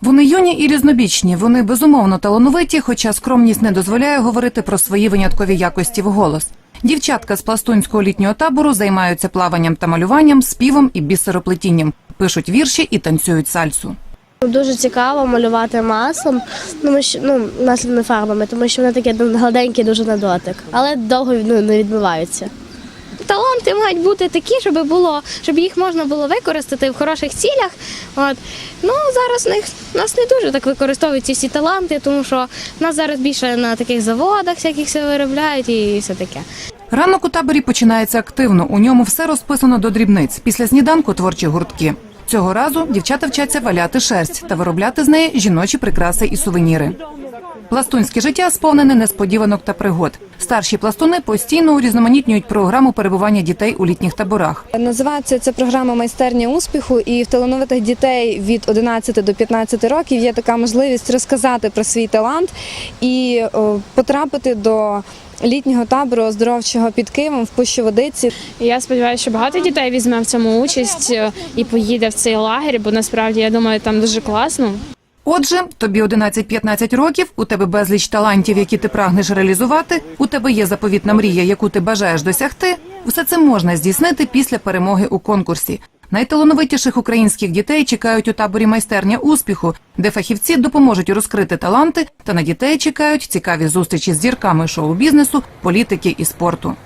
Вони юні і різнобічні. Вони безумовно талановиті, хоча скромність не дозволяє говорити про свої виняткові якості вголос. Дівчатка з пластунського літнього табору займаються плаванням та малюванням, співом і бісероплетінням, пишуть вірші і танцюють сальсу. Дуже цікаво малювати маслом, тому що ну масляними фарбами, тому що вони такі ну, гладенькі дуже на дотик, але довго ну, не відмиваються. Таланти мають бути такі, щоб було, щоб їх можна було використати в хороших цілях. От ну зараз них нас не дуже так використовують ці всі таланти, тому що нас зараз більше на таких заводах всяких все виробляють і все таке. Ранок у таборі починається активно. У ньому все розписано до дрібниць. Після сніданку творчі гуртки. Цього разу дівчата вчаться валяти шерсть та виробляти з неї жіночі прикраси і сувеніри. Пластунське життя сповнене несподіванок та пригод. Старші пластуни постійно урізноманітнюють програму перебування дітей у літніх таборах. Називається ця програма майстерня успіху, і в талановитих дітей від 11 до 15 років є така можливість розказати про свій талант і потрапити до літнього табору оздоровчого під Києвом в Пущу Водиці. Я сподіваюся, що багато дітей візьме в цьому участь е, і поїде в цей лагерь, бо насправді я думаю, там дуже класно. Отже, тобі 11-15 років, у тебе безліч талантів, які ти прагнеш реалізувати, у тебе є заповітна мрія, яку ти бажаєш досягти. Все це можна здійснити після перемоги у конкурсі. Найталановитіших українських дітей чекають у таборі майстерня успіху, де фахівці допоможуть розкрити таланти, та на дітей чекають цікаві зустрічі з зірками шоу-бізнесу, політики і спорту.